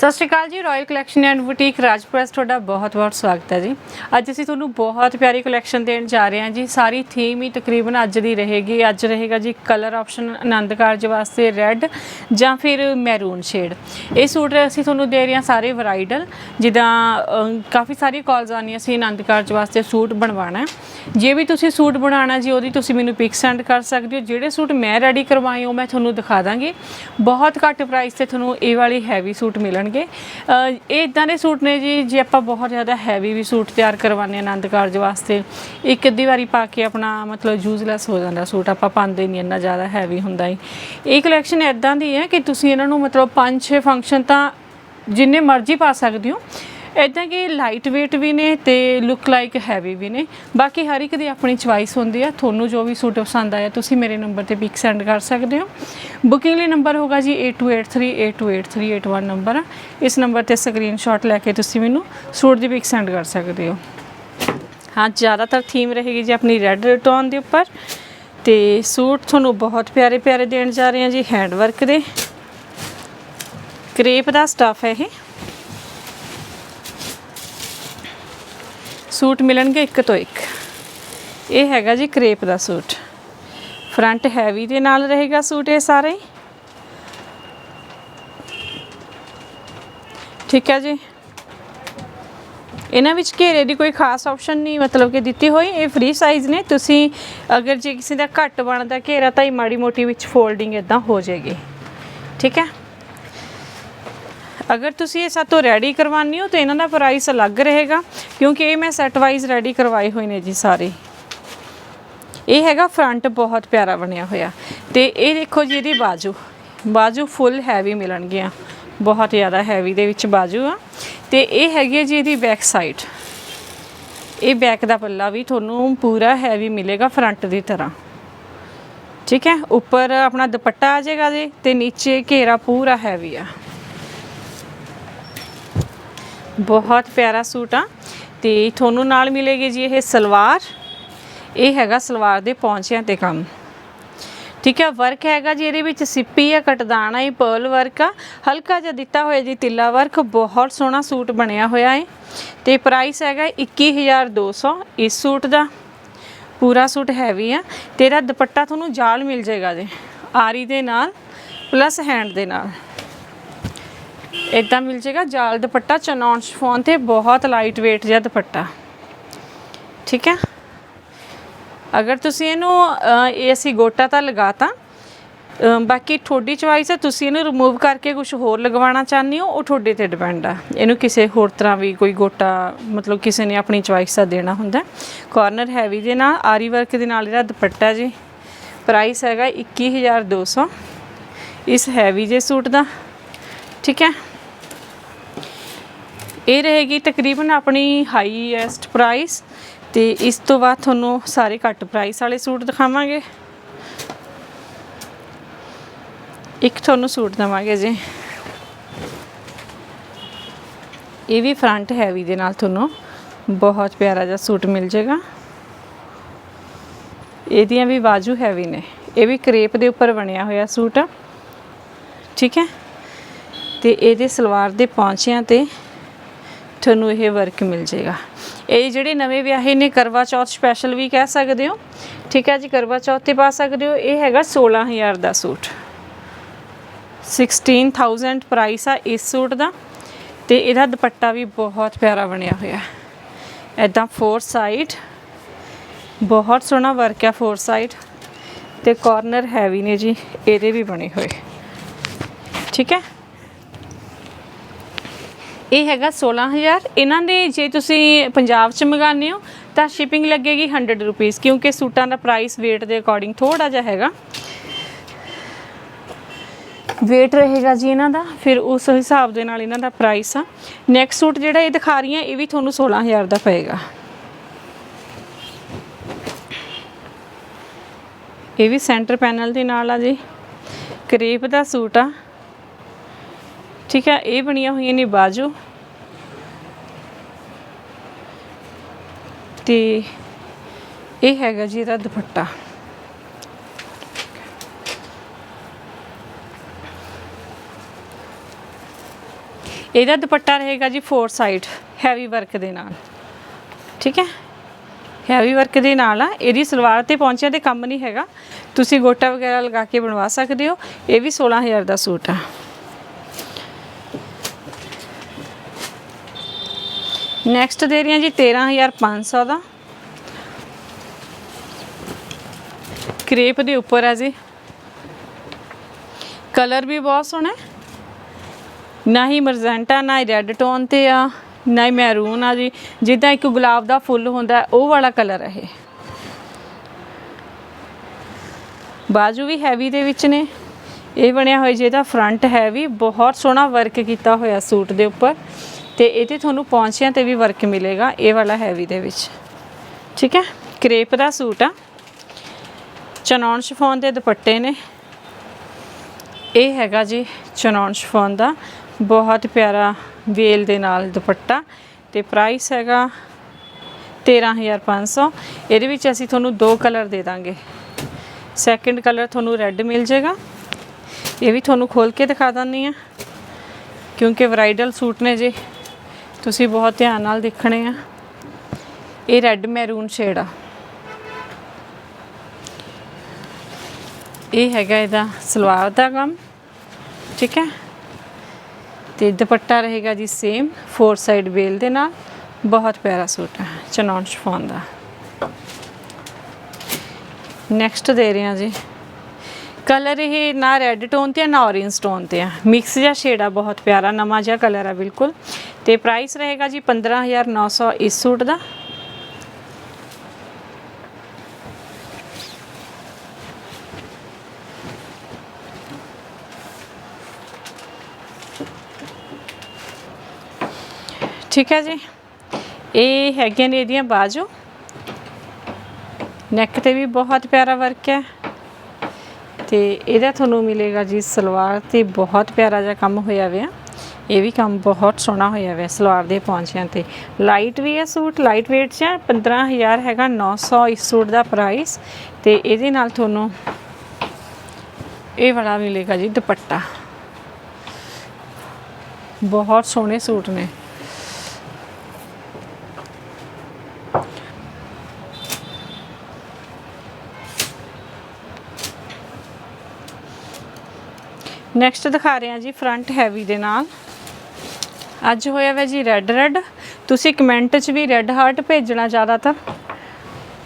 ਸਤਿ ਸ਼੍ਰੀ ਅਕਾਲ ਜੀ ਰਾਇਲ ਕਲੈਕਸ਼ਨ ਐਂਡ ਬੁਟੀਕ ਰਾਜਪ੍ਰੈਸ ਤੁਹਾਡਾ ਬਹੁਤ-ਬਹੁਤ ਸਵਾਗਤ ਹੈ ਜੀ। ਅੱਜ ਅਸੀਂ ਤੁਹਾਨੂੰ ਬਹੁਤ ਪਿਆਰੀ ਕਲੈਕਸ਼ਨ ਦੇਣ ਜਾ ਰਹੇ ਹਾਂ ਜੀ। ਸਾਰੀ ਥੀਮ ਹੀ ਤਕਰੀਬਨ ਅੱਜ ਦੀ ਰਹੇਗੀ। ਅੱਜ ਰਹੇਗਾ ਜੀ ਕਲਰ ਆਪਸ਼ਨ ਆਨੰਦ ਕਾਰਜ ਵਾਸਤੇ ਰੈੱਡ ਜਾਂ ਫਿਰ ਮੈਰੂਨ ਸ਼ੇਡ ਇਹ ਸੂਟ ਅਸੀਂ ਤੁਹਾਨੂੰ ਦੇ ਰਹੇ ਹਾਂ ਸਾਰੇ ਵਰਾਈਡਲ ਜਿੱਦਾਂ ਕਾਫੀ ਸਾਰੀ ਕਾਲਸ ਆਉਂਦੀਆਂ ਸੀ ਆਨੰਦ ਕਾਰਜ ਵਾਸਤੇ ਸੂਟ ਬਣਵਾਉਣਾ। ਜੇ ਵੀ ਤੁਸੀਂ ਸੂਟ ਬਣਾਉਣਾ ਜੀ, ਉਹਦੀ ਤੁਸੀਂ ਮੈਨੂੰ ਪਿਕ ਸੈਂਡ ਕਰ ਸਕਦੇ ਹੋ। ਜਿਹੜੇ ਸੂਟ ਮੈਂ ਰੈਡੀ ਕਰਵਾਏ, ਉਹ ਮੈਂ ਤੁਹਾਨੂੰ ਦਿਖਾ ਦਾਂਗੀ। ਬਹੁਤ ਘੱਟ ਪ੍ਰਾਈਸ ਤੇ ਤੁਹਾਨੂੰ ਇਹ ਵਾਲੀ ਹੈਵੀ ਸੂਟ ਮਿਲਣਗੇ। ਅਹ ਇਹ ਇਦਾਂ ਦੇ ਸੂਟ ਨੇ ਜੀ, ਜੇ ਆਪਾਂ ਬਹੁਤ ਜ਼ਿਆਦਾ ਹੈਵੀ ਵੀ ਸੂਟ ਤਿਆਰ ਕਰਵਾਉਂਦੇ ਹਾਂ ਆਨੰਦ ਕਾਰਜ ਵਾਸਤੇ, ਇੱਕ ਅੱਧੀ ਵਾਰੀ ਪਾ ਕੇ ਆਪਣਾ ਮਤਲਬ ਯੂਜ਼ਲੈਸ ਹੋ ਜਾਂਦਾ ਸੂਟ, ਆਪਾਂ ਪਾਉਂਦੇ ਨਹੀਂ, ਇੰਨਾ ਜ਼ਿਆਦਾ ਹੈਵੀ ਹੁੰਦਾ ਹੀ। ਇਹ ਕਲੈਕਸ਼ਨ ਇਦਾਂ ਦੀ ਹੈ ਕਿ ਤੁਸੀਂ ਇਹਨਾਂ ਨੂੰ ਮਤਲਬ 5-6 ਫੰਕਸ਼ਨ ਤਾਂ ਜਿੰਨੇ ਮਰਜ਼ੀ ਪਾ ਸਕਦੇ ਹੋ ਇਦਾਂ ਕਿ ਲਾਈਟ weight ਵੀ ਨੇ ਤੇ ਲੁੱਕ ਲਾਈਕ ਹੈਵੀ ਵੀ ਨੇ। ਬਾਕੀ ਹਰ ਇੱਕ ਦੀ ਆਪਣੀ ਚੁਆਇਸ ਹੁੰਦੀ ਆ। ਤੁਹਾਨੂੰ ਜੋ ਵੀ ਸੂਟ ਪਸੰਦ ਆਇਆ, ਤੁਸੀਂ ਮੇਰੇ ਨੰਬਰ ਤੇ ਪਿਕ ਸੈਂਡ ਕਰ ਸਕਦੇ ਹੋ। ਬੁਕਿੰਗ ਲਈ ਨੰਬਰ ਹੋਗਾ ਜੀ 8283828381 ਨੰਬਰ ਆ ਇਸ ਨੰਬਰ ਤੇ ਸਕਰੀਨਸ਼ਾਟ ਲੈ ਕੇ ਤੁਸੀਂ ਮੈਨੂੰ ਸੂਟ ਦੀ ਪਿਕ ਸੈਂਡ ਕਰ ਸਕਦੇ ਹੋ। ਹਾਂ, ਜ਼ਿਆਦਾਤਰ ਥੀਮ ਰਹੇਗੀ ਜੀ ਆਪਣੀ ਰੈੱਡ ਟੋਨ ਦੇ ਉੱਪਰ। ਤੇ ਸੂਟ ਤੁਹਾਨੂੰ ਬਹੁਤ ਪਿਆਰੇ ਪਿਆਰੇ ਦੇਣ ਜਾ ਰਹੇ ਹਾਂ ਜੀ ਹੈਂਡ ਵਰਕ ਦੇ। ਕ੍ਰੇਪ ਦਾ ਸਟਫ ਹੈ ਇਹ। ਸੂਟ ਮਿਲਣਗੇ ਇੱਕ ਤੋਂ ਇੱਕ। ਇਹ ਹੈਗਾ ਜੀ ਕ੍ਰੇਪ ਦਾ ਸੂਟ। ਫਰੰਟ ਹੈਵੀ ਦੇ ਨਾਲ ਰਹੇਗਾ ਸੂਟ ਇਹ ਸਾਰੇ। ਠੀਕ ਹੈ ਜੀ। ਇਹਨਾਂ ਵਿੱਚ ਘੇਰੇ ਦੀ ਕੋਈ ਖਾਸ ਆਪਸ਼ਨ ਨਹੀਂ, ਮਤਲਬ ਕਿ ਦਿੱਤੀ ਹੋਈ। ਇਹ ਫ੍ਰੀ ਸਾਈਜ਼ ਨੇ। ਤੁਸੀਂ ਅਗਰ ਜੇ ਕਿਸੇ ਦਾ ਘੱਟ ਬਣਦਾ ਘੇਰਾ, ਤਾਂ ਹੀ ਮਾੜੀ ਮੋਟੀ ਵਿੱਚ ਫੋਲਡਿੰਗ ਇਦਾਂ ਹੋ ਜਾਏਗੀ। ਠੀਕ ਹੈ। ਅਗਰ ਤੁਸੀਂ ਇਹ ਸਾਤੋਂ ਰੈਡੀ ਕਰਵਾਉਣੀ ਹੋ ਤਾਂ ਇਹਨਾਂ ਦਾ ਪ੍ਰਾਈਸ ਅਲੱਗ ਰਹੇਗਾ, ਕਿਉਂਕਿ ਇਹ ਮੈਂ ਸੈਟ ਵਾਈਜ਼ ਰੈਡੀ ਕਰਵਾਏ ਹੋਏ ਨੇ ਜੀ ਸਾਰੇ। ਇਹ ਹੈਗਾ ਫਰੰਟ ਬਹੁਤ ਪਿਆਰਾ ਬਣਿਆ ਹੋਇਆ। ਤੇ ਇਹ ਦੇਖੋ ਜੀ ਇਹਦੀ ਬਾਜੂ। ਬਾਜੂ ਫੁੱਲ ਹੈਵੀ ਮਿਲਣਗੀਆਂ। ਬਹੁਤ ਜ਼ਿਆਦਾ ਹੈਵੀ ਦੇ ਵਿੱਚ ਬਾਜੂ ਆ। ਤੇ ਇਹ ਹੈਗੀ ਹੈ ਜੀ ਇਹਦੀ ਬੈਕ ਸਾਈਡ ਇਹ ਬੈਕ ਦਾ ਪੱਲਾ ਵੀ ਤੁਹਾਨੂੰ ਪੂਰਾ ਹੈਵੀ ਮਿਲੇਗਾ ਫਰੰਟ ਦੀ ਤਰ੍ਹਾਂ। ਠੀਕ ਹੈ? ਉੱਪਰ ਆਪਣਾ ਦੁਪੱਟਾ ਆ ਜਾਏਗਾ ਜੀ ਤੇ ਨੀਚੇ ਘੇਰਾ ਪੂਰਾ ਹੈਵੀ ਆ। ਬਹੁਤ ਪਿਆਰਾ ਸੂਟ ਆ। ਤੇ ਤੁਹਾਨੂੰ ਨਾਲ ਮਿਲੇਗੀ ਜੀ ਇਹ ਸਲਵਾਰ। ਇਹ ਹੈਗਾ ਸਲਵਾਰ ਦੇ ਪੌਂਚਿਆਂ ਤੇ ਕੰਮ। ਠੀਕ ਹੈ ਵਰਕ ਹੈਗਾ ਜੀ ਇਹਦੇ ਵਿੱਚ ਸਿੱਪੀ ਆ, ਕਟਦਾਣਾ ਹੀ ਪਰਲ ਵਰਕ ਆ। ਹਲਕਾ ਜਿਹਾ ਦਿੱਤਾ ਹੋਇਆ ਜੀ ਤਿੱਲਾ ਵਰਕ ਬਹੁਤ ਸੋਹਣਾ ਸੂਟ ਬਣਿਆ ਹੋਇਆ ਹੈ ਤੇ ਪ੍ਰਾਈਸ ਹੈਗਾ 21200 ਇਸ ਸੂਟ ਦਾ। ਪੂਰਾ ਸੂਟ ਹੈਵੀ ਆ। ਤੇਰਾ ਦੁਪੱਟਾ ਤੁਹਾਨੂੰ ਜਾਲ ਮਿਲ ਜਾਏਗਾ ਜੀ, ਆਰੀ ਦੇ ਨਾਲ ਪਲੱਸ ਹੈਂਡ ਦੇ ਨਾਲ। ਇਦਾਂ ਮਿਲ ਜਾਏਗਾ ਜਾਲ ਦੁਪੱਟਾ ਚਨੌਨ ਸ਼ਫੋਨ ਤੇ ਬਹੁਤ ਲਾਈਟ weight ਜਿਹਾ ਦੁਪੱਟਾ। ਠੀਕ ਹੈ? ਅਗਰ ਤੁਸੀਂ ਇਹਨੂੰ ਇਹ ਅਸੀਂ ਗੋਟਾ ਤਾਂ ਲਗਾਤਾ। ਅਹ, ਬਾਕੀ ਤੁਹਾਡੀ ਚੁਆਇਸ ਹੈ ਤੁਸੀਂ ਇਹਨੂੰ ਰਿਮੂਵ ਕਰਕੇ ਕੁਝ ਹੋਰ ਲਗਵਾਉਣਾ ਚਾਹੁੰਦੇ ਹੋ ਉਹ ਤੁਹਾਡੇ ਤੇ ਡਿਪੈਂਡ ਆ। ਇਹਨੂੰ ਕਿਸੇ ਹੋਰ ਤਰ੍ਹਾਂ ਵੀ ਕੋਈ ਗੋਟਾ ਮਤਲਬ ਕਿਸੇ ਨੇ ਆਪਣੀ ਚੁਆਇਸ ਦਾ ਦੇਣਾ ਹੁੰਦਾ। ਕਾਰਨਰ ਹੈਵੀ ਦੇ ਨਾਲ ਆਰੀ ਵਰਕ ਦੇ ਨਾਲ ਇਹਦਾ ਦੁਪੱਟਾ ਜੀ। ਪ੍ਰਾਈਸ ਹੈਗਾ 21200 ਇਸ ਹੈਵੀ ਜੇ ਸੂਟ ਦਾ। ਠੀਕ ਹੈ? ਇਹ ਰਹੇਗੀ ਤਕਰੀਬਨ ਆਪਣੀ ਹਾਈਐਸਟ ਪ੍ਰਾਈਸ ਤੇ ਇਸ ਤੋਂ ਬਾਅਦ ਤੁਹਾਨੂੰ ਸਾਰੇ ਘੱਟ ਪ੍ਰਾਈਸ ਵਾਲੇ ਸੂਟ ਦਿਖਾਵਾਂਗੇ। ਇੱਕ ਤੁਹਾਨੂੰ ਸੂਟ ਦਵਾਂਗੇ ਜੀ। ਇਹ ਵੀ ਫਰੰਟ ਹੈਵੀ ਦੇ ਨਾਲ ਤੁਹਾਨੂੰ ਬਹੁਤ ਪਿਆਰਾ ਜਿਹਾ ਸੂਟ ਮਿਲ ਜਾਏਗਾ। ਇਹਦੀਆਂ ਵੀ ਬਾਜੂ ਹੈਵੀ ਨੇ। ਇਹ ਵੀ ਕਰੇਪ ਦੇ ਉੱਪਰ ਬਣਿਆ ਹੋਇਆ ਸੂਟ। ਆ ਠੀਕ ਹੈ? ਤੇ ਇਹਦੇ ਸਲਵਾਰ ਦੇ ਪੌਂਚਿਆਂ ਤੇ ਤੁਹਾਨੂੰ ਇਹ ਵਰਕ ਮਿਲ ਜਾਏਗਾ। ਇਹ ਜਿਹੜੇ ਨਵੇਂ ਵਿਆਹੇ ਨੇ ਕਰਵਾ ਚੌਥ ਸਪੈਸ਼ਲ ਵੀ ਕਹਿ ਸਕਦੇ ਹੋ। ਠੀਕ ਹੈ ਜੀ, ਕਰਵਾ ਚੌਥ ਤੇ ਪਾ ਸਕਦੇ ਹੋ। ਇਹ ਹੈਗਾ 16000 ਦਾ ਸੂਟ। 16000 ਪ੍ਰਾਈਸ ਆ ਇਸ ਸੂਟ ਦਾ। ਤੇ ਇਹਦਾ ਦੁਪੱਟਾ ਵੀ ਬਹੁਤ ਪਿਆਰਾ ਬਣਿਆ ਹੋਇਆ ਐਦਾਂ ਫੋਰ ਸਾਈਡ ਬਹੁਤ ਸੋਹਣਾ ਵਰਕ ਆ ਫੋਰ ਸਾਈਡ ਤੇ ਕਾਰਨਰ ਹੈਵੀ ਨੇ ਜੀ। ਇਹਦੇ ਵੀ ਬਣੇ ਹੋਏ। ਠੀਕ ਹੈ। ਇਹ ਹੈਗਾ 16000 ਇਹਨਾਂ ਦੇ ਜੇ ਤੁਸੀਂ ਪੰਜਾਬ ਚ ਮੰਗਾਉਂਦੇ ਹੋ, ਤਾਂ ਸ਼ਿਪਿੰਗ ਲੱਗੇਗੀ 100 ਰੁਪਏ ਕਿਉਂਕਿ ਸੂਟਾਂ ਦਾ ਪ੍ਰਾਈਸ weight ਦੇ ਅਕੋਰਡਿੰਗ ਥੋੜਾ ਜਿਹਾ ਹੈਗਾ। weight ਰਹੇਗਾ ਜੀ ਇਹਨਾਂ ਦਾ, ਫਿਰ ਉਸ ਹਿਸਾਬ ਦੇ ਨਾਲ ਇਹਨਾਂ ਦਾ ਪ੍ਰਾਈਸ ਆ। ਨੈਕਸਟ ਸੂਟ ਜਿਹੜਾ ਇਹ ਦਿਖਾ ਰਹੀ ਹਾਂ, ਇਹ ਵੀ ਤੁਹਾਨੂੰ 16000 ਦਾ ਪਏਗਾ। ਇਹ ਵੀ ਸੈਂਟਰ ਪੈਨਲ ਦੇ ਨਾਲ ਆ ਜੀ। ਕਰੇਪ ਦਾ ਸੂਟ ਆ। ਠੀਕ ਹੈ, ਇਹ ਬਣੀਆਂ ਹੋਈਆਂ ਨੇ ਬਾਜੂ। ਤੇ ਇਹ ਹੈਗਾ ਜੀ ਇਹਦਾ ਦੁਪੱਟਾ। ਇਹਦਾ ਦੁਪੱਟਾ ਰਹੇਗਾ ਜੀ ਫੋਰ ਸਾਈਡ ਹੈਵੀ ਵਰਕ ਦੇ ਨਾਲ। ਠੀਕ ਹੈ ਹੈਵੀ ਵਰਕ ਦੇ ਨਾਲ ਆ, ਇਹਦੀ ਸਲਵਾਰ ਤੇ ਪਹੁੰਚਿਆ ਤੇ ਕੰਮ ਨਹੀਂ ਹੈਗਾ। ਤੁਸੀਂ ਗੋਟਾ ਵਗੈਰਾ ਲਗਾ ਕੇ ਬਣਵਾ ਸਕਦੇ ਹੋ, ਇਹ ਵੀ 16000 ਦਾ ਸੂਟ ਆ। ਨੈਕਸਟ ਦੇ ਰਹੀ ਹਾਂ ਜੀ 13500 ਦਾ। ਕ੍ਰੇਪ ਦੇ ਉੱਪਰ ਹੈ ਜੀ। ਕਲਰ ਵੀ ਬਹੁਤ ਸੋਹਣਾ ਨਾ ਹੀ ਮਰਜ਼ੈਂਟਾ, ਨਾ ਹੀ ਰੈੱਡ ਟੋਨ ਤੇ ਆ, ਨਾ ਹੀ ਮੈਰੂਨ ਆ ਜੀ। ਜਿੱਦਾਂ ਇੱਕ ਗੁਲਾਬ ਦਾ ਫੁੱਲ ਹੁੰਦਾ ਉਹ ਵਾਲਾ ਕਲਰ ਹੈ ਇਹ। ਬਾਜੂ ਵੀ ਹੈਵੀ ਦੇ ਵਿੱਚ ਨੇ। ਇਹ ਬਣਿਆ ਹੋਇਆ ਜਿਹਦਾ ਫਰੰਟ ਹੈਵੀ ਬਹੁਤ ਸੋਹਣਾ ਵਰਕ ਕੀਤਾ ਹੋਇਆ ਸੂਟ ਦੇ ਉੱਪਰ। ਤੇ ਇਹਦੇ ਤੁਹਾਨੂੰ ਪੌਂਚਿਆਂ ਤੇ ਵੀ ਵਰਕ ਮਿਲੇਗਾ, ਇਹ ਵਾਲਾ ਹੈਵੀ ਦੇ ਵਿੱਚ। ਠੀਕ ਹੈ? ਕ੍ਰੇਪ ਦਾ ਸੂਟ ਆ। ਚਨੌਨ ਸ਼ਿਫੋਨ ਦੇ ਦੁਪੱਟੇ ਨੇ। ਇਹ ਹੈਗਾ ਜੀ ਚਨੌਨ ਸ਼ਿਫੋਨ ਦਾ। ਬਹੁਤ ਪਿਆਰਾ ਵੇਲ ਦੇ ਨਾਲ ਦੁਪੱਟਾ। ਤੇ ਪ੍ਰਾਈਸ ਹੈਗਾ 13500 ਇਹਦੇ ਵਿੱਚ ਅਸੀਂ ਤੁਹਾਨੂੰ ਦੋ ਕਲਰ ਦੇ ਦਾਂਗੇ। ਸੈਕੰਡ ਕਲਰ ਤੁਹਾਨੂੰ ਰੈੱਡ ਮਿਲ ਜਾਏਗਾ। ਇਹ ਵੀ ਤੁਹਾਨੂੰ ਖੋਲ ਕੇ ਦਿਖਾ ਦਿੰਨੀ ਆ ਕਿਉਂਕਿ ਬ੍ਰਾਈਡਲ ਸੂਟ ਨੇ ਜੀ। ਤੁਸੀਂ ਬਹੁਤ ਧਿਆਨ ਨਾਲ ਦੇਖਣੇ ਆ। ਇਹ ਰੈੱਡ ਮੈਰੂਨ ਸ਼ੇਡ ਆ। ਇਹ ਹੈਗਾ ਇਹਦਾ ਸਲਵਾਰ ਦਾ ਕੰਮ ਠੀਕ ਹੈ? ਤੇ ਦੁਪੱਟਾ ਰਹੇਗਾ ਜੀ ਸੇਮ ਫੋਰ ਸਾਈਡ ਵੇਲ ਦੇ ਨਾਲ। ਬਹੁਤ ਪਿਆਰਾ ਸੂਟ ਹੈ ਚਨੌਨ ਸ਼ਿਫੋਨ ਦਾ। ਨੈਕਸਟ ਦੇ ਰਹੇ ਹਾਂ ਜੀ। ਕਲਰ ਇਹ ਨਾ ਰੈੱਡ ਟੋਨ ਤੇ ਆ, ਨਾ ਔਰੇਂਜ ਟੋਨ ਤੇ ਆ। ਮਿਕਸ ਜਿਹਾ ਸ਼ੇਡ ਆ ਬਹੁਤ ਪਿਆਰਾ ਨਵਾਂ ਜਿਹਾ ਕਲਰ ਆ ਬਿਲਕੁਲ। ਤੇ ਪ੍ਰਾਈਸ ਰਹੇਗਾ ਜੀ 15900 ਇਸ ਸੂਟ ਦਾ। ਠੀਕ ਹੈ ਜੀ। ਇਹ ਹੈਗੀਆਂ ਨੇ ਇਹਦੀਆਂ ਬਾਜੂ। ਨੈਕ ਤੇ ਵੀ ਬਹੁਤ ਪਿਆਰਾ ਵਰਕ ਹੈ। ਤੇ ਇਹਦਾ ਤੁਹਾਨੂੰ ਮਿਲੇਗਾ ਜੀ ਸਲਵਾਰ ਤੇ ਬਹੁਤ ਪਿਆਰਾ ਜਿਹਾ ਕੰਮ ਹੋਇਆ ਹੋਇਆ ਇਹ ਵੀ ਕੰਮ ਬਹੁਤ ਸੋਹਣਾ ਹੋਇਆ ਹੋਇਆ ਸਲਵਾਰ ਦੇ ਪੌਂਚਿਆਂ ਤੇ। ਲਾਈਟ ਵੀ ਹੈ ਸੂਟ ਲਾਈਟ weight 'ਚ ਹੈ 15000 ਹੈਗਾ 900 ਇਸ ਸੂਟ ਦਾ ਪ੍ਰਾਈਸ ਤੇ ਇਹਦੇ ਨਾਲ ਤੁਹਾਨੂੰ ਇਹ ਵਾਲਾ ਮਿਲੇਗਾ ਜੀ ਦੁਪੱਟਾ। ਬਹੁਤ ਸੋਹਣੇ ਸੂਟ ਨੇ। ਨੈਕਸਟ ਦਿਖਾ ਰਹੇ ਹਾਂ ਜੀ ਫਰੰਟ ਹੈਵੀ ਦੇ ਨਾਲ। ਅੱਜ ਹੋਇਆ ਵਾ ਜੀ ਰੈੱਡ ਰੈੱਡ ਤੁਸੀਂ ਕਮੈਂਟ 'ਚ ਵੀ ਰੈੱਡ ਹਾਰਟ ਭੇਜਣਾ ਜ਼ਿਆਦਾਤਰ,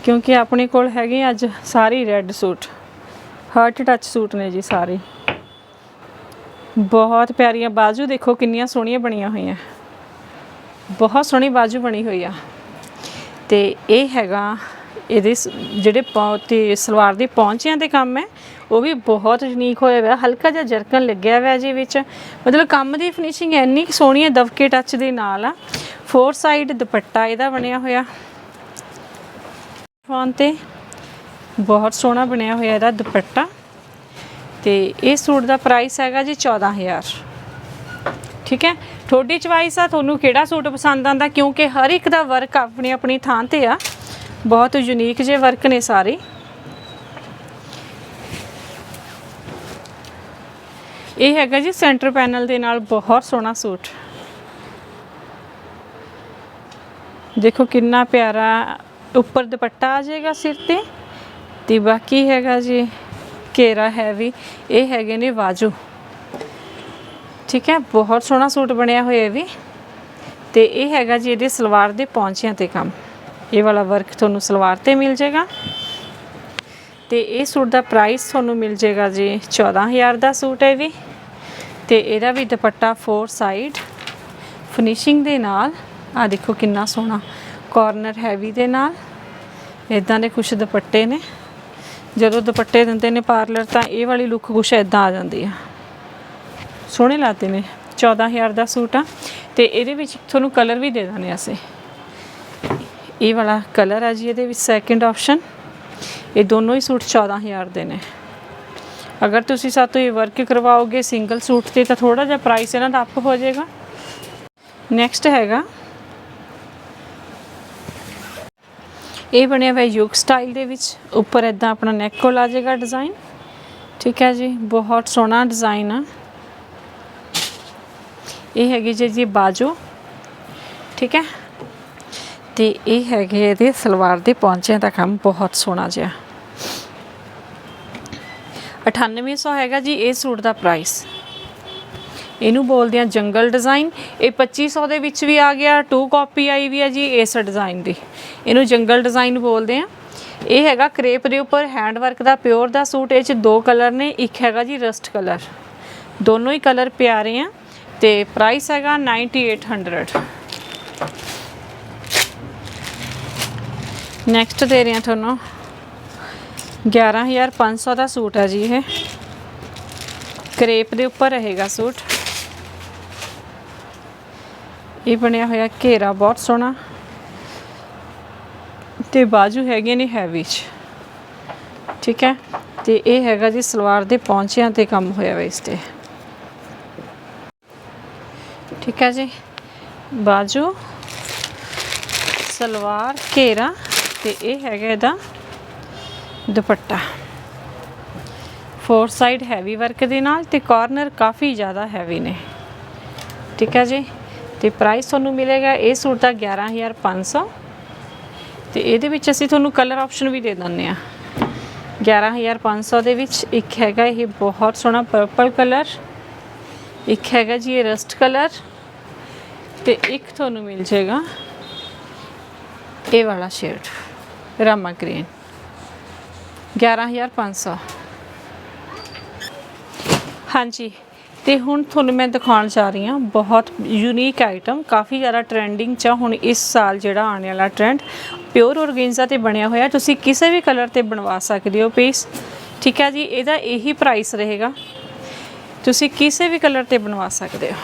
ਕਿਉਂਕਿ ਆਪਣੇ ਕੋਲ ਹੈਗੇ ਅੱਜ ਸਾਰੀ red suit heart touch suit ਨੇ ਜੀ ਸਾਰੇ। ਬਹੁਤ ਪਿਆਰੀਆਂ ਬਾਜੂ ਦੇਖੋ ਕਿੰਨੀਆਂ ਸੋਹਣੀਆਂ ਬਣੀਆਂ ਹੋਈਆਂ। ਬਹੁਤ ਸੋਹਣੀ ਬਾਜੂ ਬਣੀ ਹੋਈ ਆ। ਤੇ ਇਹ ਹੈਗਾ ਇਹਦੇ ਸ- ਜਿਹੜੇ ਪੌ, ਤੇ ਸਲਵਾਰ ਦੇ ਪੌਂਚਿਆਂ ਦੇ ਕੰਮ ਹੈ, ਉਹ ਵੀ ਬਹੁਤ ਯੂਨੀਕ ਹੋਇਆ ਹੋਇਆ, ਹਲਕਾ ਜਿਹਾ ਜਰਕਨ ਲੱਗਿਆ ਹੋਇਆ ਜੀ ਵਿੱਚ। ਮਤਲਬ ਕੰਮ ਦੀ ਫਿਨਿਸ਼ਿੰਗ ਇੰਨੀ ਕੁ ਸੋਹਣੀ ਹੈ, ਦਬਕੇ ਟੱਚ ਦੇ ਨਾਲ ਆ। ਫੋਰ ਸਾਈਡ ਦੁਪੱਟਾ ਇਹਦਾ ਬਣਿਆ ਹੋਇਆ। ਫੋਨ ਤੇ ਬਹੁਤ ਸੋਹਣਾ ਬਣਿਆ ਹੋਇਆ ਇਹਦਾ ਦੁਪੱਟਾ। ਤੇ ਇਹ ਸੂਟ ਦਾ ਪ੍ਰਾਈਸ ਹੈਗਾ ਜੀ 14000 ਠੀਕ ਹੈ? ਤੁਹਾਡੀ ਚੁਆਇਸ ਆ, ਤੁਹਾਨੂੰ ਕਿਹੜਾ ਸੂਟ ਪਸੰਦ ਆਂਦਾ ਕਿਉਂਕਿ ਹਰ ਇੱਕ ਦਾ ਵਰਕ ਆਪਣੀ ਆਪਣੀ ਥਾਂ ਤੇ ਆ। ਬਹੁਤ ਯੂਨੀਕ ਜੇ ਵਰਕ ਨੇ ਸਾਰੇ। ਇਹ ਹੈਗਾ ਜੀ ਸੈਂਟਰ ਪੈਨਲ ਦੇ ਨਾਲ ਬਹੁਤ ਸੋਹਣਾ ਸੂਟ। ਦੇਖੋ ਕਿੰਨਾ ਪਿਆਰਾ ਉੱਪਰ ਦੁਪੱਟਾ ਆ ਜਾਏਗਾ ਸਿਰ ਤੇ ਤੇ ਬਾਕੀ ਹੈਗਾ ਜੀ ਘੇਰਾ ਹੈਵੀ ਇਹ ਹੈਗੇ ਨੇ ਬਾਜੂ ਠੀਕ ਹੈ, ਬਹੁਤ ਸੋਹਣਾ ਸੂਟ ਬਣਿਆ ਹੋਇਆ ਵੀ। ਤੇ ਇਹ ਹੈਗਾ ਜੀ ਇਹਦੇ ਸਲਵਾਰ ਦੇ ਪੌਂਚਿਆਂ ਤੇ ਕੰਮ। ਇਹ ਵਾਲਾ ਵਰਕ ਤੁਹਾਨੂੰ ਸਲਵਾਰ ਤੇ ਮਿਲ ਜਾਏਗਾ। ਤੇ ਇਹ ਸੂਟ ਦਾ ਪ੍ਰਾਈਸ ਤੁਹਾਨੂੰ ਮਿਲ ਜਾਏਗਾ ਜੀ 14000 ਦਾ ਸੂਟ ਹੈ ਵੀ ਤੇ ਇਹਦਾ ਵੀ ਦੁਪੱਟਾ ਫੋਰ ਸਾਈਡ ਫਿਨਿਸ਼ਿੰਗ ਦੇ ਨਾਲ ਆ ਦੇਖੋ ਕਿੰਨਾ ਸੋਹਣਾ ਕਾਰਨਰ ਹੈਵੀ ਦੇ ਨਾਲ ਇਦਾਂ ਦੇ ਕੁਝ ਦੁਪੱਟੇ ਨੇ। ਜਦੋਂ ਦੁਪੱਟੇ ਦਿੰਦੇ ਨੇ ਪਾਰਲਰ ਤਾਂ ਇਹ ਵਾਲੀ ਲੁੱਕ ਕੁਛ ਇਦਾਂ ਆ ਜਾਂਦੀ ਆ। ਸੋਹਣੇ ਲੱਗਦੇ ਨੇ 14000 ਦਾ ਸੂਟ ਆ। ਤੇ ਇਹਦੇ ਵਿੱਚ ਤੁਹਾਨੂੰ ਕਲਰ ਵੀ ਦੇ ਦਾਨੇ ਅਸੀਂ। ਇਹ ਵਾਲਾ ਕਲਰ ਆ ਜੀ, ਇਹਦੇ ਵਿੱਚ ਸੈਕਿੰਡ ਆਪਸ਼ਨ ਇਹ ਦੋਨੋਂ ਹੀ ਸੂਟ 14000 ਦੇ ਨੇ। ਅਗਰ ਤੁਸੀਂ ਸਾਤੋਂ ਇਹ ਵਰਕ ਕਰਵਾਓਗੇ ਸਿੰਗਲ ਸੂਟ ਤੇ, ਤਾਂ ਥੋੜਾ ਜਿਹਾ ਪ੍ਰਾਈਸ ਇਹਨਾਂ ਦਾ ਅਪ ਹੋ ਜਾਏਗਾ। ਨੈਕਸਟ ਹੈਗਾ। ਇਹ ਬਣਿਆ ਹੋਇਆ ਯੁਗ ਸਟਾਈਲ ਦੇ ਵਿੱਚ। ਉੱਪਰ ਇਦਾਂ ਆਪਣਾ ਨੈਕ ਕੋਲ ਆ ਜਾਏਗਾ ਡਿਜ਼ਾਈਨ ਠੀਕ ਹੈ ਜੀ, ਬਹੁਤ ਸੋਹਣਾ ਡਿਜ਼ਾਈਨ ਆ। ਇਹ ਹੈਗੀ ਜੀ ਜੀ ਬਾਜੂ। ਠੀਕ ਹੈ। ਤੇ ਇਹ ਹੈਗੇ ਇਹਦੇ ਸਲਵਾਰ ਦੇ ਪੌਂਚਿਆਂ ਦਾ ਕੰਮ ਬਹੁਤ ਸੋਹਣਾ ਜਿਹਾ। 9800 ਹੈਗਾ ਜੀ ਇਹ ਸੂਟ ਦਾ ਪ੍ਰਾਈਸ ਇਹਨੂੰ ਬੋਲਦੇ ਆ ਜੰਗਲ ਡਿਜ਼ਾਈਨ ਇਹ 2500 ਦੇ ਵਿੱਚ ਵੀ ਆ ਗਿਆ ਟੂ ਕਾਪੀ ਆਈ ਵੀ ਹੈ ਜੀ ਇਸ ਡਿਜ਼ਾਈਨ ਦੀ। ਇਹਨੂੰ ਜੰਗਲ ਡਿਜ਼ਾਈਨ ਬੋਲਦੇ ਆ ਇਹ ਹੈਗਾ ਕ੍ਰੇਪ ਦੇ ਉੱਪਰ ਹੈਂਡ ਵਰਕ ਦਾ ਪਿਓਰ ਦਾ ਸੂਟ, ਇਹ ਚ ਦੋ ਕਲਰ ਨੇ, ਇੱਕ ਹੈਗਾ ਜੀ ਰਸਟ ਕਲਰ ਦੋਨੋਂ ਹੀ ਕਲਰ ਪਿਆਰੇ ਆ ਤੇ ਪ੍ਰਾਈਸ ਹੈਗਾ 9800 ਨੈਕਸਟ ਦੇ ਰਹੇ ਆ ਤੁਹਾਨੂੰ। 11500 ਦਾ ਸੂਟ ਹੈ ਜੀ ਇਹ। ਕਰੇਪ ਦੇ ਉੱਪਰ ਰਹੇਗਾ ਸੂਟ। ਇਹ ਬਣਿਆ ਹੋਇਆ ਘੇਰਾ ਬਹੁਤ ਸੋਹਣਾ। ਤੇ ਬਾਜੂ ਹੈਗੇ ਨੇ ਹੈਵੀ ਚ। ਠੀਕ ਹੈ? ਤੇ ਇਹ ਹੈਗਾ ਜੀ ਸਲਵਾਰ ਦੇ ਪੌਂਚਿਆਂ ਤੇ ਕੰਮ ਹੋਇਆ ਵਾ ਇਸ ਤੇ। ਠੀਕ ਹੈ ਜੀ? ਬਾਜੂ, ਸਲਵਾਰ, ਘੇਰਾ। ਤੇ ਇਹ ਹੈਗਾ ਇਹਦਾ ਦੁਪੱਟਾ। ਫੋਰ ਸਾਈਡ ਹੈਵੀ ਵਰਕ ਦੇ ਨਾਲ ਤੇ ਕਾਰਨਰ ਕਾਫੀ ਜ਼ਿਆਦਾ ਹੈਵੀ ਨੇ। ਠੀਕ ਹੈ ਜੀ? ਤੇ ਪ੍ਰਾਈਸ ਤੁਹਾਨੂੰ ਮਿਲੇਗਾ ਇਹ ਸੂਟ ਦਾ 11500 ਤੇ ਇਹਦੇ ਵਿੱਚ ਅਸੀਂ ਤੁਹਾਨੂੰ ਕਲਰ ਆਪਸ਼ਨ ਵੀ ਦੇ ਦਿੰਦੇ ਆ 11500 ਦੇ ਵਿੱਚ ਇੱਕ ਹੈਗਾ ਇਹ ਬਹੁਤ ਸੋਹਣਾ ਪਰਪਲ ਕਲਰ ਇੱਕ ਹੈਗਾ ਜੀ ਇਹ ਰਸਟ ਕਲਰ ਤੇ ਇੱਕ ਤੁਹਾਨੂੰ ਮਿਲ ਜਾਏਗਾ ਇਹ ਵਾਲਾ ਸ਼ੇਡ ਰਾਮਾ ਗ੍ਰੀਨ 11500 ਹਾਂਜੀ, ਤੇ ਹੁਣ ਤੁਹਾਨੂੰ ਮੈਂ ਦਿਖਾਉਣ ਜਾ ਰਹੀ ਹਾਂ ਬਹੁਤ ਯੂਨੀਕ ਆਈਟਮ ਕਾਫੀ ਜ਼ਿਆਦਾ ਟ੍ਰੈਂਡਿੰਗ ਚ ਆ, ਹੁਣ ਇਸ ਸਾਲ ਜਿਹੜਾ ਆਉਣ ਵਾਲਾ ਟ੍ਰੈਂਡ ਪਿਓਰ ਔਰਗੈਂਜ਼ਾ ਤੇ ਬਣਿਆ ਹੋਇਆ, ਤੁਸੀਂ ਕਿਸੇ ਵੀ ਕਲਰ ਤੇ ਬਣਵਾ ਸਕਦੇ ਹੋ ਪੀਸ ਠੀਕ ਹੈ ਜੀ, ਇਹਦਾ ਇਹੀ ਪ੍ਰਾਈਸ ਰਹੇਗਾ। ਤੁਸੀਂ ਕਿਸੇ ਵੀ ਕਲਰ ਤੇ ਬਣਵਾ ਸਕਦੇ ਹੋ।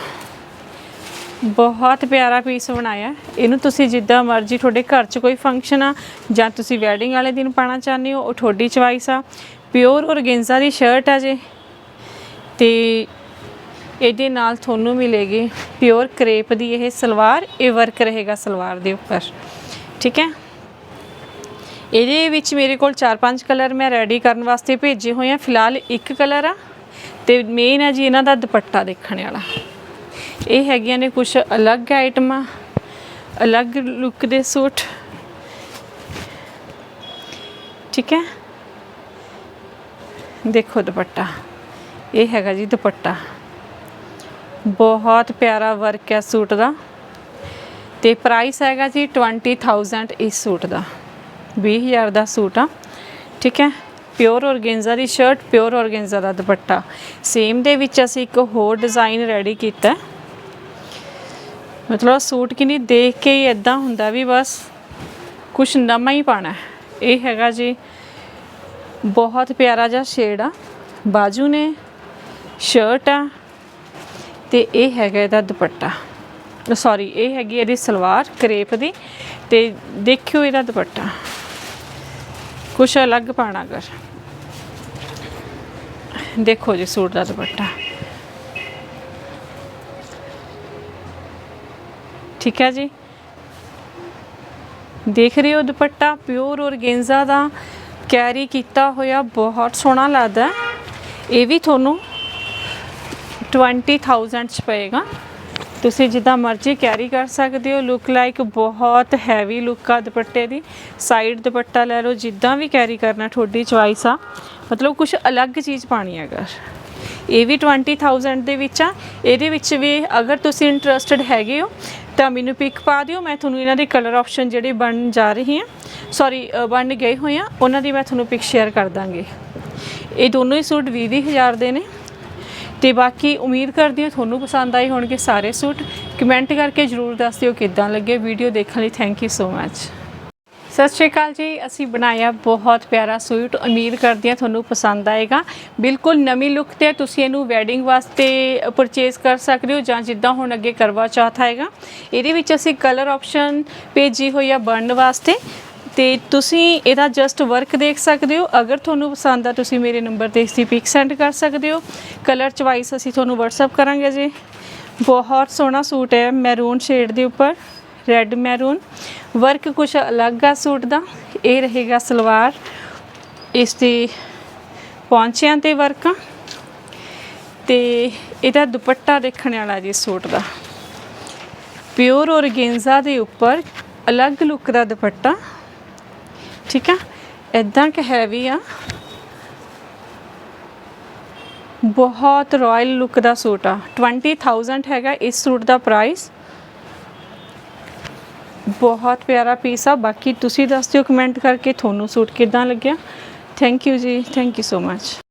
ਬਹੁਤ ਪਿਆਰਾ ਪੀਸ ਬਣਾਇਆ ਇਹਨੂੰ ਤੁਸੀਂ ਜਿੱਦਾਂ ਮਰਜ਼ੀ ਤੁਹਾਡੇ ਘਰ 'ਚ ਕੋਈ ਫੰਕਸ਼ਨ ਆ, ਜਾਂ ਤੁਸੀਂ ਵੈਡਿੰਗ ਵਾਲੇ ਦਿਨ ਪਾਣਾ ਚਾਹੁੰਦੇ ਹੋ, ਉਹ ਤੁਹਾਡੀ ਚੁਆਇਸ ਆ। ਪਿਓਰ ਔਰਗੈਂਜ਼ਾ ਦੀ ਸ਼ਰਟ ਆ ਜੇ। ਤੇ ਇਹਦੇ ਨਾਲ ਤੁਹਾਨੂੰ ਮਿਲੇਗੀ ਪਿਓਰ ਕਰੇਪ ਦੀ ਇਹ ਸਲਵਾਰ, ਇਹ ਵਰਕ ਰਹੇਗਾ ਸਲਵਾਰ ਦੇ ਉੱਪਰ। ਠੀਕ ਹੈ? ਇਹਦੇ ਵਿੱਚ ਮੇਰੇ ਕੋਲ 4-5 ਕਲਰ ਮੈਂ ਰੈਡੀ ਕਰਨ ਵਾਸਤੇ ਭੇਜੇ ਹੋਏ ਆ। ਫਿਲਹਾਲ ਇੱਕ ਕਲਰ ਆ। ਤੇ ਮੇਨ ਆ ਜੀ ਇਹਨਾਂ ਦਾ ਦੁਪੱਟਾ ਦੇਖਣ ਵਾਲਾ। ਇਹ ਹੈਗੀਆਂ ਨੇ ਕੁਝ ਅਲੱਗ ਆਈਟਮਾਂ, ਅਲੱਗ ਲੁੱਕ ਦੇ ਸੂਟ। ਠੀਕ ਹੈ? ਦੇਖੋ ਦੁਪੱਟਾ। ਇਹ ਹੈਗਾ ਜੀ ਦੁਪੱਟਾ। ਬਹੁਤ ਪਿਆਰਾ ਵਰਕ ਹੈ ਸੂਟ ਦਾ। ਤੇ ਪ੍ਰਾਈਸ ਹੈਗਾ ਜੀ 20000 ਇਸ ਸੂਟ ਦਾ। 20000 ਦਾ ਸੂਟ ਆ। ਠੀਕ ਹੈ? ਪਿਓਰ ਔਰਗੈਂਜ਼ਾ ਦੀ ਸ਼ਰਟ ਪਿਓਰ ਔਰਗੈਂਜ਼ਾ ਦਾ ਦੁਪੱਟਾ। ਸੇਮ ਦੇ ਵਿੱਚ ਅਸੀਂ ਇੱਕ ਹੋਰ ਡਿਜ਼ਾਈਨ ਰੈਡੀ ਕੀਤਾ ਹੈ। ਮਤਲਬ ਸੂਟ ਕਿ ਨਹੀਂ, ਦੇਖ ਕੇ ਹੀ ਇਦਾਂ ਹੁੰਦਾ ਵੀ ਬਸ ਕੁਝ ਨਵਾਂ ਹੀ ਪਾਣਾ ਇਹ ਹੈਗਾ ਜੀ, ਬਹੁਤ ਪਿਆਰਾ ਜਿਹਾ ਸ਼ੇਡ ਆ। ਬਾਜੂ ਨੇ ਸ਼ਰਟ ਆ ਤੇ ਇਹ ਹੈਗਾ ਇਹਦਾ ਦੁਪੱਟਾ। ਸੌਰੀ ਇਹ ਹੈਗੀ ਇਹਦੀ ਸਲਵਾਰ ਕਰੇਪ ਦੀ ਤੇ ਦੇਖਿਓ ਇਹਦਾ ਦੁਪੱਟਾ। ਕੁਛ ਅਲੱਗ ਪਾਣਾ ਕਰ ਦੇਖੋ ਜੀ ਸੂਟ ਦਾ ਦੁਪੱਟਾ। ਠੀਕ ਹੈ ਜੀ। ਦੇਖ ਰਹੇ ਹੋ ਦੁਪੱਟਾ ਪਿਓਰ ਔਰਗੈਂਜ਼ਾ ਦਾ ਕੈਰੀ ਕੀਤਾ ਹੋਇਆ, ਬਹੁਤ ਸੋਹਣਾ ਲੱਗਦਾ ਇਹ ਵੀ ਤੁਹਾਨੂੰ 20000 ਚ ਪਏਗਾ। ਤੁਸੀਂ ਜਿੱਦਾਂ ਮਰਜ਼ੀ ਕੈਰੀ ਕਰ ਸਕਦੇ ਹੋ। ਲੁੱਕ ਲਾਈਕ ਬਹੁਤ ਹੈਵੀ ਲੁੱਕ ਆ ਦੁਪੱਟੇ ਦੀ। ਸਾਈਡ ਦੁਪੱਟਾ ਲੈ ਲਓ, ਜਿੱਦਾਂ ਵੀ ਕੈਰੀ ਕਰਨਾ ਤੁਹਾਡੀ ਚੁਆਇਸ ਆ। ਮਤਲਬ ਕੁਝ ਅਲੱਗ ਚੀਜ਼ ਪਾਣੀ ਹੈ ਅਗਰ। ਇਹ ਵੀ 20000 ਦੇ ਵਿੱਚ ਆ। ਇਹਦੇ ਵਿੱਚ ਵੀ ਅਗਰ ਤੁਸੀਂ ਇੰਟਰਸਟਿਡ ਹੈਗੇ ਹੋ ਤਾਂ ਮੈਨੂੰ ਪਿਕ ਪਾ ਦਿਓ। ਮੈਂ ਤੁਹਾਨੂੰ ਇਹਨਾਂ ਦੇ ਕਲਰ ਆਪਸ਼ਨ ਜਿਹੜੇ ਬਣ ਜਾ ਰਹੇ ਆ ਸੌਰੀ ਬਣ ਗਏ ਹੋਏ ਆ, ਉਹਨਾਂ ਦੀ ਮੈਂ ਤੁਹਾਨੂੰ ਪਿਕ ਸ਼ੇਅਰ ਕਰ ਦਾਂਗੀ। ਇਹ ਦੋਨੋਂ ਹੀ ਸੂਟ 20 ਹਜ਼ਾਰ ਦੇ ਨੇ। ਤੇ ਬਾਕੀ ਉਮੀਦ ਕਰਦੀ ਹਾਂ ਤੁਹਾਨੂੰ ਪਸੰਦ ਆਏ ਹੋਣਗੇ ਸਾਰੇ ਸੂਟ। ਕਮੈਂਟ ਕਰਕੇ ਜਰੂਰ ਦੱਸ ਦਿਓ ਕਿੱਦਾਂ ਲੱਗੇ ਵੀਡੀਓ ਦੇਖਣ ਲਈ। ਥੈਂਕ ਯੂ ਸੋ ਮੱਚ ਸਤਿ ਸ਼੍ਰੀ ਅਕਾਲ ਜੀ, ਅਸੀਂ ਬਣਾਇਆ ਬਹੁਤ ਪਿਆਰਾ ਸੂਟ, ਉਮੀਦ ਕਰਦੀ ਹਾਂ ਤੁਹਾਨੂੰ ਪਸੰਦ ਆਏਗਾ। ਬਿਲਕੁਲ ਨਵੀਂ ਲੁੱਕ ਤੇ ਤੁਸੀਂ ਇਹਨੂੰ ਵੈਡਿੰਗ ਵਾਸਤੇ ਪਰਚੇਸ ਕਰ ਸਕਦੇ ਹੋ ਜਾਂ ਜਿੱਦਾਂ ਹੁਣ ਅੱਗੇ ਕਰਵਾ ਚੌਥ ਆਏਗਾ। ਇਹਦੇ ਵਿੱਚ ਅਸੀਂ ਕਲਰ ਆਪਸ਼ਨ ਭੇਜੀ ਹੋਈ ਆ ਬਣਨ ਵਾਸਤੇ। ਤੇ ਤੁਸੀਂ ਇਹਦਾ ਜਸਟ ਵਰਕ ਦੇਖ ਸਕਦੇ ਹੋ। ਅਗਰ ਤੁਹਾਨੂੰ ਪਸੰਦ ਆ, ਤੁਸੀਂ ਮੇਰੇ ਨੰਬਰ ਤੇ ਇਸ ਦੀ ਪਿਕ ਸੈਂਡ ਕਰ ਸਕਦੇ ਹੋ। ਕਲਰ ਚੁਆਇਸ ਅਸੀਂ ਤੁਹਾਨੂੰ WhatsApp ਕਰਾਂਗੇ ਜੀ ਬਹੁਤ ਸੋਹਣਾ ਸੂਟ ਹੈ ਮੈਰੂਨ ਸ਼ੇਡ ਦੇ ਉੱਪਰ। ਰੈੱਡ ਮੈਰੂਨ ਵਰਕ ਕੁਝ ਅਲੱਗ ਆ ਸੂਟ ਦਾ। ਇਹ ਰਹੇਗਾ ਸਲਵਾਰ। ਇਸ ਦੇ ਪੌਂਚਿਆਂ ਤੇ ਵਰਕ ਆ। ਤੇ ਇਹਦਾ ਦੁਪੱਟਾ ਦੇਖਣ ਵਾਲਾ ਜੀ ਸੂਟ ਦਾ। ਪਿਓਰ ਔਰਗੇਂਜ਼ਾ ਦੇ ਉੱਪਰ ਅਲੱਗ ਲੁੱਕ ਦਾ ਦੁਪੱਟਾ। ਠੀਕ ਆ? ਇਦਾਂ ਕਿ ਹੈਵੀ ਆ। ਬਹੁਤ ਰਾਇਲ ਲੁੱਕ ਦਾ ਸੂਟ ਆ। 20000 ਹੈਗਾ ਇਸ ਸੂਟ ਦਾ ਪ੍ਰਾਈਸ ਬਹੁਤ ਪਿਆਰਾ ਪੀਸ ਆ। ਬਾਕੀ ਤੁਸੀਂ ਦੱਸ ਦਿਓ ਕਮੈਂਟ ਕਰਕੇ। ਤੁਹਾਨੂੰ ਸੂਟ ਕਿਦਾਂ ਲੱਗਿਆ? ਥੈਂਕ ਯੂ ਜੀ। Thank you so much